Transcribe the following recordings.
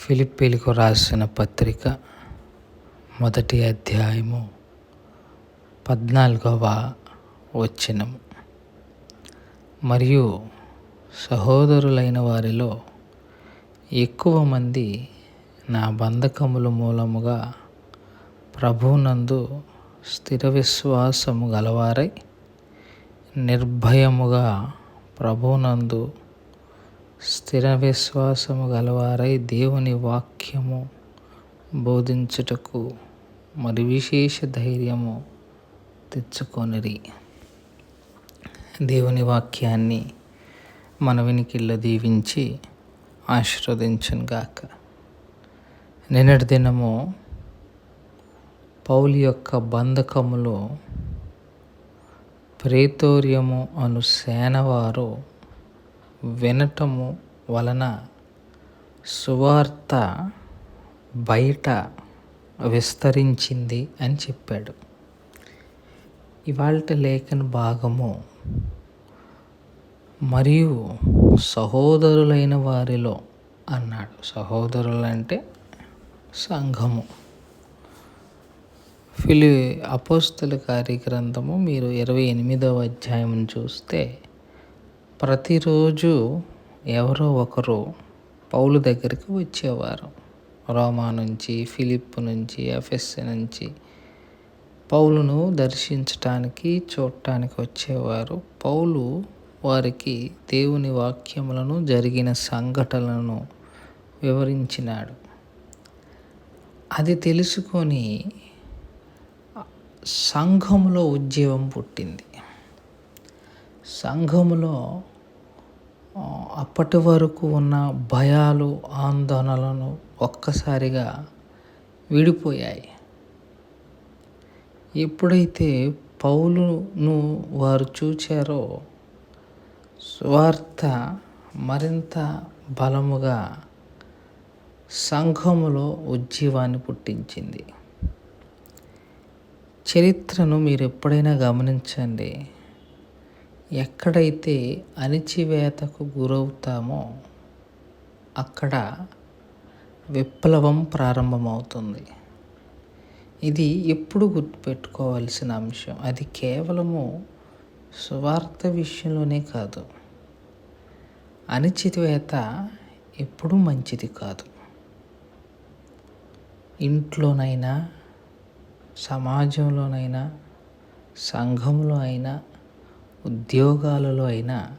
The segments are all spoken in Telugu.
ఫిలిప్పీలకు రాసిన పత్రిక మొదటి అధ్యాయము పద్నాలుగవ వచనము. మరియు సహోదరులైన వారిలో ఎక్కువ మంది నా బంధకముల మూలముగా ప్రభునందు స్థిర విశ్వాసము గలవారై నిర్భయముగా ప్రభునందు స్థిర విశ్వాసము గలవారై దేవుని వాక్యము బోధించుటకు మరి విశేష ధైర్యము తెచ్చుకొనిరి. దేవుని వాక్యాన్ని మన వెనికిళ్ళ దీవించి ఆశీర్వదించను గాక నిన్నటి దినము పౌలి యొక్క బంధకములో ప్రేతోర్యము అను సేనవారు వినటము వలన సువార్త బయట విస్తరించింది అని చెప్పాడు. ఇవాళ లేఖన భాగము మరియు సహోదరులైన వారిలో అన్నాడు. సహోదరులంటే సంఘము. ఫిలి అపోస్తుల కార్యగ్రంథము మీరు ఇరవై ఎనిమిదవ అధ్యాయం చూస్తే ప్రతిరోజు ఎవరో ఒకరు పౌలు దగ్గరికి వచ్చేవారు. రోమా నుంచి ఫిలిప్ నుంచి ఎఫ్ఎస్ నుంచి పౌలును దర్శించటానికి చూడటానికి వచ్చేవారు. పౌలు వారికి దేవుని వాక్యములను జరిగిన సంఘటనలను వివరించినాడు. అది తెలుసుకొని సంఘములో ఉద్యమం పుట్టింది. సంఘములో అప్పటి వరకు ఉన్న భయాలు ఆందోళనలను ఒక్కసారిగా విడిపోయాయి. ఎప్పుడైతే పౌలును వారు చూచారో స్వార్థ మరింత బలముగా సంఘములో ఉజ్జీవాన్ని పుట్టించింది. చరిత్రను మీరు ఎప్పుడైనా గమనించండి. ఎక్కడైతే అణిచివేతకు గురవుతామో అక్కడ విప్లవం ప్రారంభమవుతుంది. ఇది ఎప్పుడు గుర్తుపెట్టుకోవాల్సిన అంశం. అది కేవలము సువార్త విషయంలోనే కాదు. అణిచివేత ఎప్పుడూ మంచిది కాదు. ఇంట్లోనైనా సమాజంలోనైనా సంఘంలో అయినా ఉద్యోగాలలో అయినా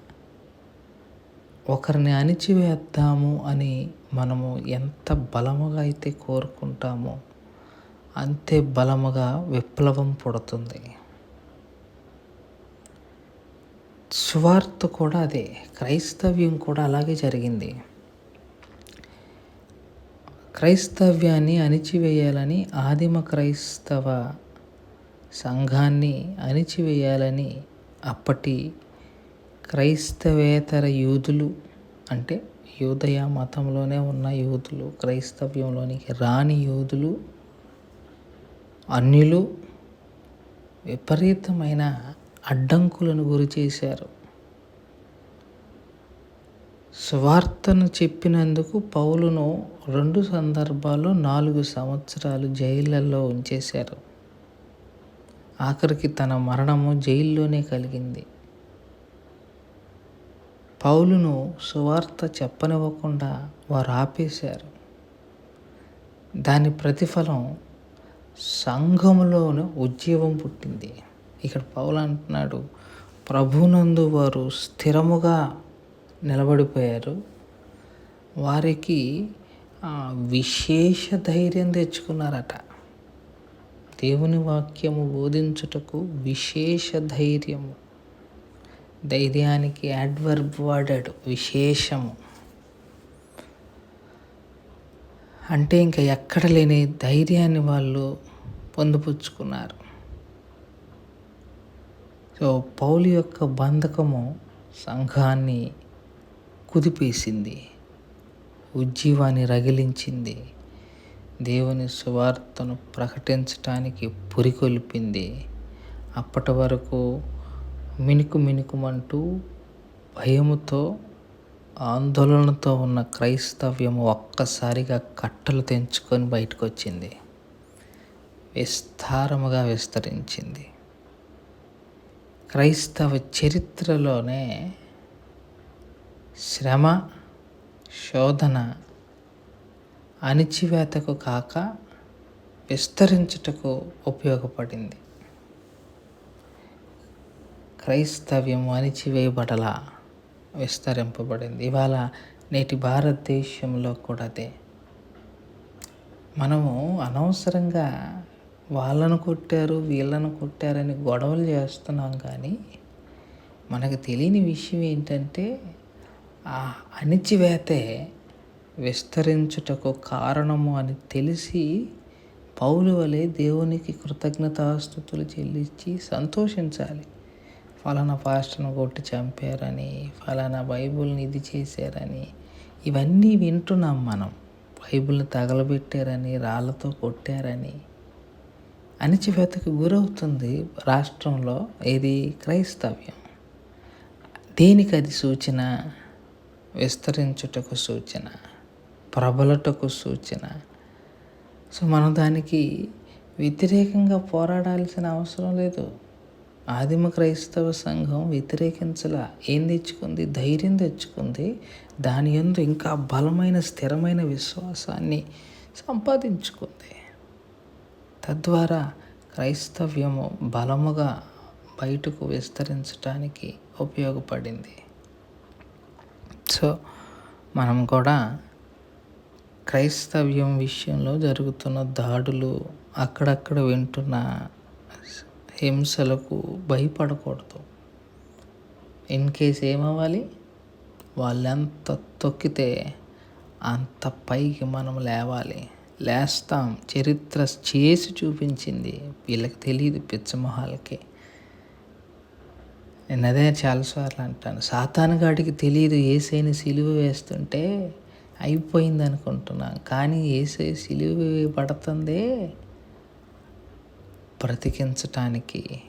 ఒకరిని అణిచివేద్దాము అని మనము ఎంత బలముగా అయితే కోరుకుంటామో అంతే బలముగా విప్లవం పుడుతుంది. సువార్త కూడా అదే క్రైస్తవ్యం కూడా అలాగే జరిగింది. క్రైస్తవ్యాన్ని అణిచివేయాలని ఆదిమ క్రైస్తవ సంఘాన్ని అణిచివేయాలని అప్పటి క్రైస్తవేతర యూదులు అంటే యూదయ మతంలోనే ఉన్న యూదులు క్రైస్తవ్యంలోనికి రాని యూదులు అన్యులు విపరీతమైన అడ్డంకులను గురి చేశారు. స్వార్థను చెప్పినందుకు పౌలును రెండు సందర్భాల్లో నాలుగు సంవత్సరాలు జైళ్ళల్లో ఉంచేశారు. ఆఖరికి తన మరణము జైల్లోనే కలిగింది. పౌలును సువార్త చెప్పనివ్వకుండా వారు ఆపేశారు. దాని ప్రతిఫలం సంఘములోనే ఉద్యమం పుట్టింది. ఇక్కడ పౌలు అంటున్నాడు ప్రభునందు వారు స్థిరముగా నిలబడిపోయారు. వారికి విశేష ధైర్యం తెచ్చుకున్నారట. దేవుని వాక్యము బోధించుటకు విశేష ధైర్యము. ధైర్యానికి యాడ్వర్బ్ వాడాడు విశేషము. అంటే ఇంకా ఎక్కడ లేని ధైర్యాన్ని వాళ్ళు పొందుపుచ్చుకున్నారు. సో పౌలు యొక్క బంధకము సంఘాన్ని కుదిపేసింది ఉజ్జీవాన్ని రగిలించింది. దేవుని సువార్తను ప్రకటించటానికి పురికొల్పింది. అప్పటి వరకు మినుకు మినుకుమంటూ భయముతో ఆందోళనతో ఉన్న క్రైస్తవ్యము ఒక్కసారిగా కట్టలు తెంచుకొని బయటకు వచ్చింది విస్తారముగా విస్తరించింది. క్రైస్తవ చరిత్రలోనే శ్రమ శోధన అణిచివేతకు కాక విస్తరించుటకు ఉపయోగపడింది. క్రైస్తవ్యం అణిచివేయబడల విస్తరింపబడింది. ఇవాళ నేటి భారతదేశంలో కూడా అదే. మనము అనవసరంగా వాళ్ళను కొట్టారు వీళ్ళను కొట్టారని గొడవలు చేస్తున్నాం కానీ మనకు తెలియని విషయం ఏంటంటే ఆ అణిచివేతే విస్తరించుటకు కారణము అని తెలిసి పౌలు వలె దేవునికి కృతజ్ఞతాస్థుతులు చెల్లించి సంతోషించాలి. ఫలానా పాస్టర్ను కొట్టి చంపారని ఫలానా బైబుల్ని ఇది చేశారని ఇవన్నీ వింటున్నాం మనం. బైబిల్ని తగలబెట్టారని రాళ్ళతో కొట్టారని అణిచివేతకు గురవుతుంది రాష్ట్రంలో ఇది క్రైస్తవ్యం. దేనికి అది సూచన? విస్తరించుటకు సూచన. ప్రబలటకు సూచన. సో మనం దానికి వ్యతిరేకంగా పోరాడాల్సిన అవసరం లేదు. ఆదిమ క్రైస్తవ సంఘం వ్యతిరేకించలా ఏం తెచ్చుకుంది? ధైర్యం తెచ్చుకుంది. దాని ఎందు ఇంకా బలమైన స్థిరమైన విశ్వాసాన్ని సంపాదించుకుంది. తద్వారా క్రైస్తవ్యము బలముగా బయటకు విస్తరించడానికి ఉపయోగపడింది. సో మనం కూడా క్రైస్తవ్యం విషయంలో జరుగుతున్న దాడులు అక్కడక్కడ వింటున్న హింసలకు భయపడకూడదు. ఇన్ కేస్ ఏమవ్వాలి? వాళ్ళెంత తొక్కితే అంత పైకి మనం లేవాలి. లేస్తాం. చరిత్ర చేసి చూపించింది. వీళ్ళకి తెలియదు పిచ్చమొహాలకి నేను అదే చాలాసార్లు అంటాను. సాతానుగాడికి తెలియదు ఏసైని సిలువ వేస్తుంటే అయిపోయింది అనుకుంటున్నాం కానీ ఏసై సిలువ పడుతుందే బ్రతికించటానికి.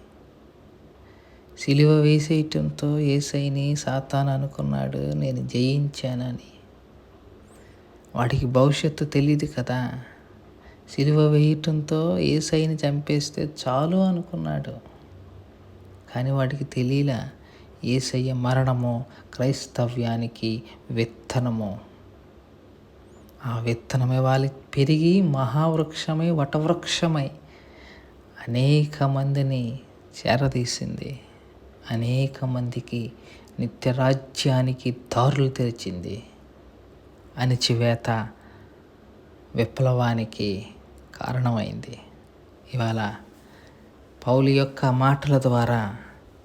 సిలువ వేసేయటంతో ఏసైని సాతాను అనుకున్నాడు. నేను జయించానని. వాడికి భవిష్యత్తు తెలియదు కదా. సిలువ వేయటంతో ఏసైని చంపేస్తే చాలు అనుకున్నాడు. కానీ వాడికి తెలియలా ఏసయ్య మరణము క్రైస్తవ్యానికి విత్తనము. ఆ విత్తనమే వాలి పెరిగి మహావృక్షమై వటవృక్షమై. అనేక మందిని చేరదీసింది. అనేక మందికి నిత్యరాజ్యానికి దారులు తెరిచింది. అణిచివేత విప్లవానికి కారణమైంది. ఇవాళ పౌలు యొక్క మాటల ద్వారా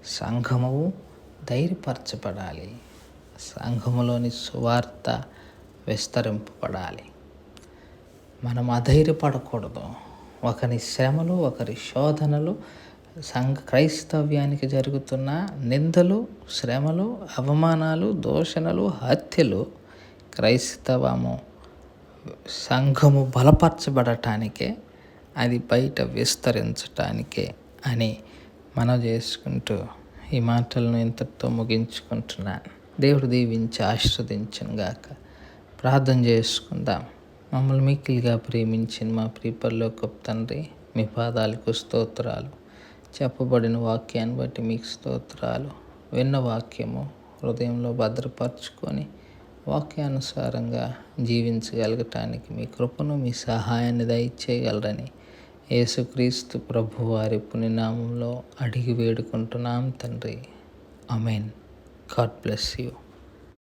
సంఘము ధైర్యపరచబడాలి. సంఘములోని సువార్త విస్తరింపబడాలి. మనం అధైర్యపడకూడదు. ఒకరి శ్రమలు ఒకరి శోధనలు సంఘ క్రైస్తవ్యానికి జరుగుతున్న నిందలు శ్రమలు అవమానాలు దూషణలు హత్యలు క్రైస్తవము సంఘము బలపరచబడటానికే అది బయట విస్తరించటానికే అని మనం చేసుకుంటూ ఈ మాటలను ఇంతటితో ముగించుకుంటున్నాను. దేవుడు దీవించి ఆశ్రదించను గాక ప్రార్థన చేసుకుందాం. మమ్మల్ని మిక్కిలిగా ప్రేమించిన మా ప్రీపర్లో గొప్ప తండ్రి మీ పాదాలకు స్తోత్రాలు. చెప్పబడిన వాక్యాన్ని బట్టి మీకు స్తోత్రాలు. విన్న వాక్యము హృదయంలో భద్రపరచుకొని వాక్యానుసారంగా జీవించగలగటానికి మీ కృపను మీ సహాయాన్ని దయచేయగలరని యేసుక్రీస్తు ప్రభు వారి పుణ్యనామంలో అడిగి వేడుకుంటున్నాం తండ్రి. Amen God bless you.